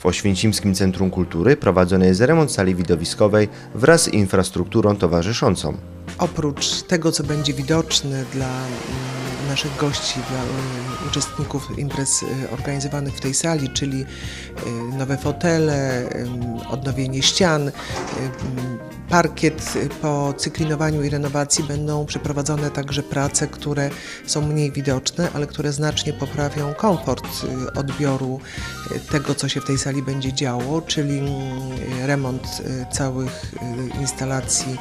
W Oświęcimskim Centrum Kultury prowadzony jest remont sali widowiskowej wraz z infrastrukturą towarzyszącą. Oprócz tego, co będzie widoczne dla mm, naszych gości, dla mm, uczestników imprez y, organizowanych w tej sali, czyli y, nowe fotele, ym, odnowienie ścian, y, parkiet y, po cyklinowaniu i renowacji będą przeprowadzone także prace, które są mniej widoczne, ale które znacznie poprawią komfort y, odbioru y, tego, co się w tej sali będzie działo, czyli mm, remont y, całych y, instalacji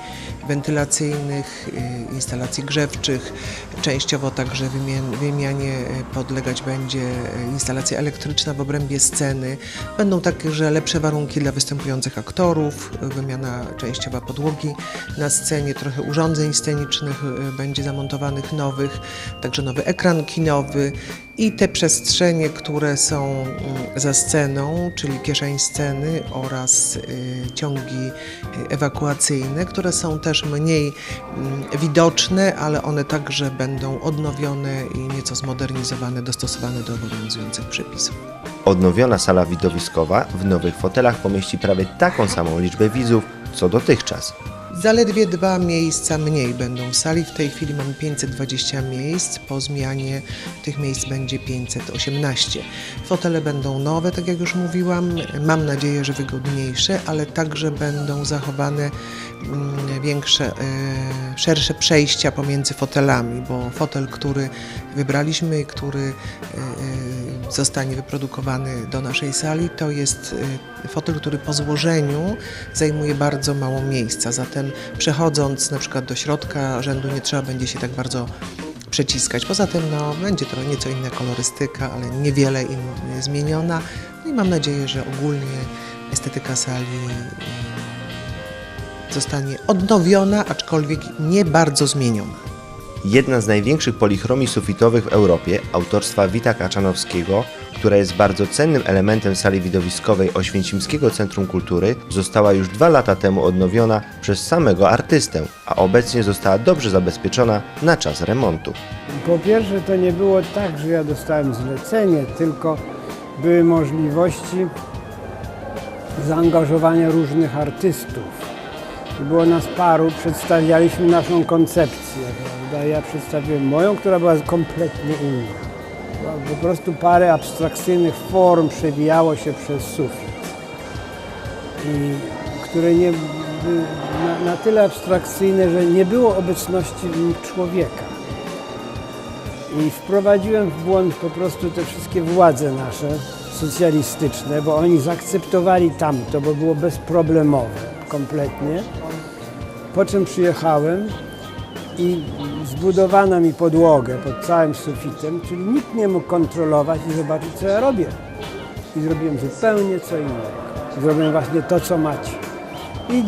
wentylacyjnych, y, instalacji grzewczych. Częściowo także wymianie y, podlegać będzie y, instalacja elektryczna w obrębie sceny. Będą także lepsze warunki dla występujących aktorów, wymiana częściowa podłogi na scenie, trochę urządzeń scenicznych będzie zamontowanych nowych, także nowy ekran kinowy i te przestrzenie, które są mm, za sceną, czyli kieszeń sceny oraz ciągi ewakuacyjne, które są też mniej mm, widoczne, ale one także będą odnowione i nieco zmodernizowane, dostosowane do obowiązujących przepisów. Odnowiona sala widowiskowa w nowych fotelach pomieści prawie taką samą liczbę widzów co dotychczas. Zaledwie dwa miejsca mniej będą w sali. W tej chwili mamy 520 miejsc. Po zmianie tych miejsc będzie 518. Fotele będą nowe, tak jak już mówiłam. Mam nadzieję, że wygodniejsze, ale także będą zachowane mm, większe, e, szersze przejścia pomiędzy fotelami, bo fotel, który wybraliśmy i który e, e, zostanie wyprodukowany do naszej sali, to jest fotel, który po złożeniu zajmuje bardzo mało miejsca. Zatem przechodząc na przykład do środka rzędu nie trzeba będzie się tak bardzo przeciskać. Poza tym no, będzie to nieco inna kolorystyka, ale niewiele in, zmieniona. No i mam nadzieję, że ogólnie estetyka sali e, zostanie odnowiona, aczkolwiek nie bardzo zmieniona. Jedna z największych polichromii sufitowych w Europie, autorstwa Wita Kaczanowskiego, która jest bardzo cennym elementem sali widowiskowej Oświęcimskiego Centrum Kultury, została już dwa lata temu odnowiona przez samego artystę, a obecnie została dobrze zabezpieczona na czas remontu. Po pierwsze, to nie było tak, że ja dostałem zlecenie, tylko były możliwości zaangażowania różnych artystów. Było nas paru, przedstawialiśmy naszą koncepcję, prawda? Ja przedstawiłem moją, która była kompletnie inna. Po prostu parę abstrakcyjnych form przewijało się przez sufit. I które nie, na, na tyle abstrakcyjne, że nie było obecności w nich człowieka. I wprowadziłem w błąd po prostu te wszystkie władze nasze socjalistyczne, bo oni zaakceptowali tamto, bo było bezproblemowe kompletnie. Po czym przyjechałem i zbudowano mi podłogę pod całym sufitem, czyli nikt nie mógł kontrolować i zobaczyć, co ja robię. I zrobiłem zupełnie co innego. Zrobiłem właśnie to, co macie. I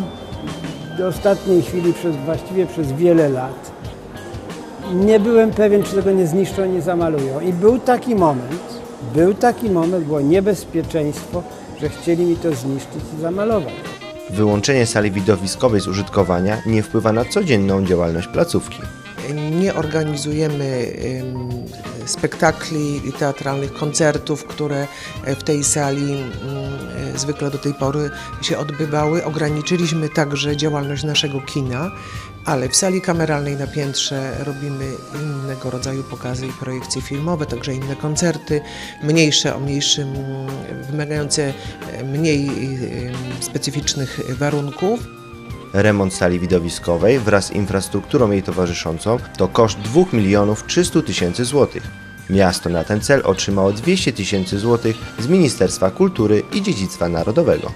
do ostatniej chwili, przez, właściwie przez wiele lat, nie byłem pewien, czy tego nie zniszczą, nie zamalują. I był taki moment, był taki moment, było niebezpieczeństwo, że chcieli mi to zniszczyć i zamalować. Wyłączenie sali widowiskowej z użytkowania nie wpływa na codzienną działalność placówki. Nie organizujemy spektakli teatralnych, koncertów, które e, w tej sali ym, e, zwykle do tej pory się odbywały. Ograniczyliśmy także działalność naszego kina, ale w sali kameralnej na piętrze robimy innego rodzaju pokazy i projekcje filmowe, także inne koncerty, mniejsze, o mniejszym, wymagające e, mniej specyficznych warunków. Remont sali widowiskowej wraz z infrastrukturą jej towarzyszącą to koszt 2 milionów 300 tysięcy złotych. Miasto na ten cel otrzymało 200 tysięcy złotych z Ministerstwa Kultury i Dziedzictwa Narodowego.